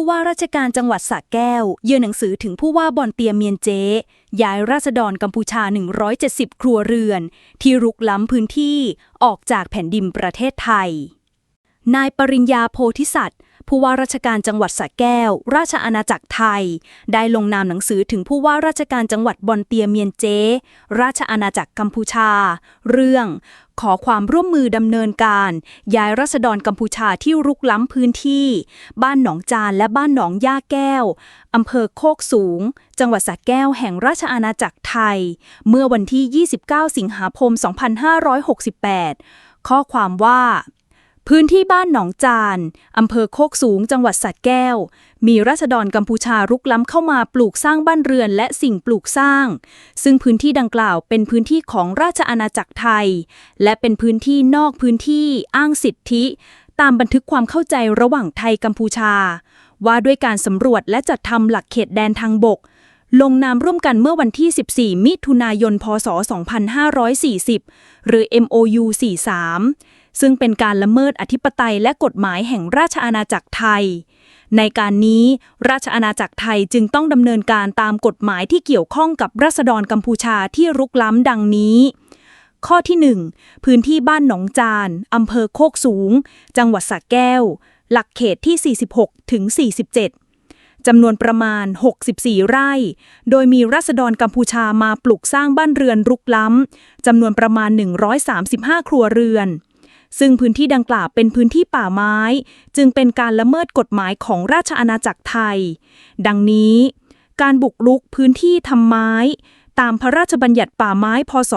ผู้ว่าราชการจังหวัดสระแก้ว ยื่นหนังสือถึงผู้ว่าบอนเตียเมียนเจ ย้ายราษฎรกัมพูชา 170 ครัวเรือน ที่รุกล้ำพื้นที่ออกจากแผ่นดินประเทศไทย นายปริญญาโพธิสัตว์ ผู้ว่าราชการจังหวัดสระแก้ว ราชอาณาจักรไทย ได้ลงนามหนังสือถึงผู้ว่าราชการจังหวัดบอนเตียเมียนเจ ราชอาณาจักรกัมพูชา เรื่อง ขอความร่วมมือดำเนินการ ย้ายราษฎรกัมพูชาที่รุกล้ำพื้นที่ บ้านหนองจานและบ้านหนองย่าแก้วอำเภอโคกสูง จังหวัดสระแก้วแห่งราชอาณาจักรไทย เมื่อวันที่ 29 สิงหาคม 2568 ข้อความว่า พื้นที่บ้านหนองจานอำเภอโคกสูง จังหวัดสัตแก้ว มีราษฎรกัมพูชารุกล้ำเข้ามาปลูกสร้างบ้านเรือนและสิ่งปลูกสร้าง ซึ่งพื้นที่ดังกล่าวเป็นพื้นที่ของราชอาณาจักรไทย และเป็นพื้นที่นอกพื้นที่อ้างสิทธิ ตามบันทึกความเข้าใจระหว่างไทยกัมพูชา ว่าด้วยการสำรวจและจัดทำหลักเขตแดนทางบก ลงนามร่วมกันเมื่อวันที่ 14 มิถุนายน พศ 2540 หรือ MOU 43 ซึ่งเป็นการละเมิดอธิปไตยและกฎหมายแห่งราชอาณาจักรไทย ในการนี้ราชอาณาจักรไทยจึงต้องดำเนินการตามกฎหมายที่เกี่ยวข้องกับราษฎรกัมพูชาที่รุกล้ำดังนี้ ข้อที่ 1 พื้นที่บ้านหนองจานอำเภอโคกสูง จังหวัดสระแก้ว หลักเขตที่ 46 ถึง 47จำนวนประมาณ 64 ไร่ โดยมีราษฎรกัมพูชามาปลูกสร้างบ้านเรือนรุกล้ำ จำนวนประมาณ 135 ครัวเรือน ซึ่งพื้นที่ดังกล่าวเป็นพื้นที่ป่าไม้ จึงเป็นการละเมิดกฎหมายของราชอาณาจักรไทย ดังนี้ การบุกรุกพื้นที่ทำไม้ ตามพระราชบัญญัติป่าไม้ พศ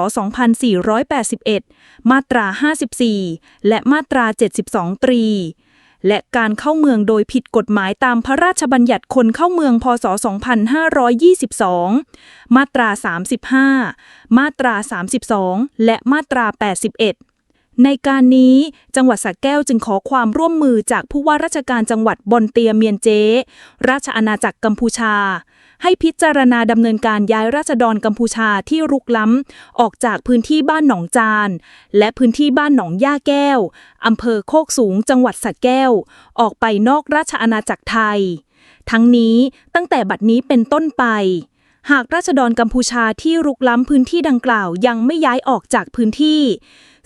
2481 มาตรา 54 และมาตรา 72 ตรี และการเข้าเมืองโดยผิดกฎหมายตามพระราชบัญญัติคนเข้าเมือง พศ 2522 มาตรา 35 มาตรา 32 และมาตรา 81 ในการนี้จังหวัดสระแก้วจึงขอความร่วมมือจากผู้ว่าราชการจังหวัดบอนเตียเมียนเจ ราชอาณาจักรกัมพูชา ให้พิจารณาดำเนินการย้ายราษฎรกัมพูชาที่รุกล้ำ ออกจากพื้นที่บ้านหนองจาน และพื้นที่บ้านหนองย่าแก้วอำเภอโคกสูงจังหวัดสระแก้ว ออกไปนอกราชอาณาจักรไทย ทั้งนี้ตั้งแต่บัดนี้เป็นต้นไป หากราษฎรกัมพูชาที่รุกล้ำพื้นที่ดังกล่าวยังไม่ย้ายออกจากพื้นที่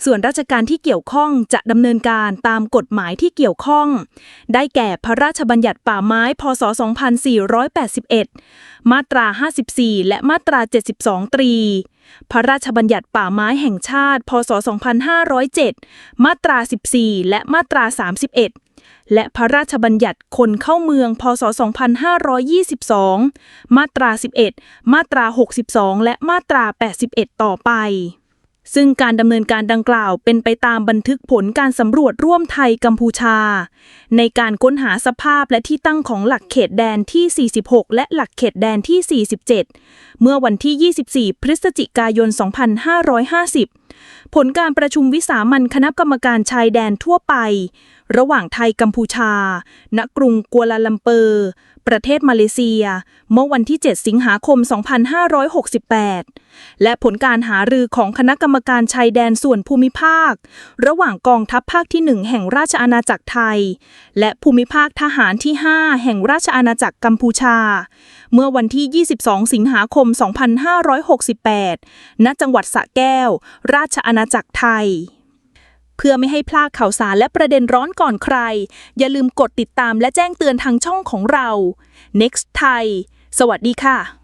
ส่วนราชการที่เกี่ยวข้องจะดำเนินการตามกฎหมายที่เกี่ยวข้อง ได้แก่พระราชบัญญัติป่าไม้ พศ 2481 มาตรา 54 และมาตรา 72 ตรี พระราชบัญญัติป่าไม้แห่งชาติ พศ 2507 มาตรา 14 และมาตรา 31 และพระราชบัญญัติคนเข้าเมือง พศ 2522 มาตรา 11 มาตรา 62 และมาตรา 81 ต่อไป ซึ่งการดำเนินการดังกล่าวเป็นไปตามบันทึกผลการสำรวจร่วมไทยกัมพูชา ในการค้นหาสภาพและที่ตั้งของหลักเขตแดนที่ 46 และหลักเขตแดนที่ 47 เมื่อวันที่ 24 พฤศจิกายน 2550 ผลการประชุมวิสามัญคณะกรรมการชายแดนทั่วไป ระหว่างไทยกัมพูชา ณ กรุงกัวลาลัมเปอร์ ประเทศมาเลเซีย เมื่อวันที่ 7 สิงหาคม 2568 และผลการหารือของคณะกรรมการชายแดนส่วนภูมิภาค ระหว่างกองทัพภาคที่ 1 แห่งราชอาณาจักรไทย และภูมิภาคทหารที่ 5 แห่งราชอาณาจักรกัมพูชาเมื่อวันที่ 22 สิงหาคม 2568 ณ จังหวัดสระแก้ว ราชอาณาจักรไทย เพื่อไม่ให้พลาดข่าวสารและประเด็นร้อนก่อนใคร อย่าลืมกดติดตามและแจ้งเตือนทางช่องของเรา Next Thai สวัสดีค่ะ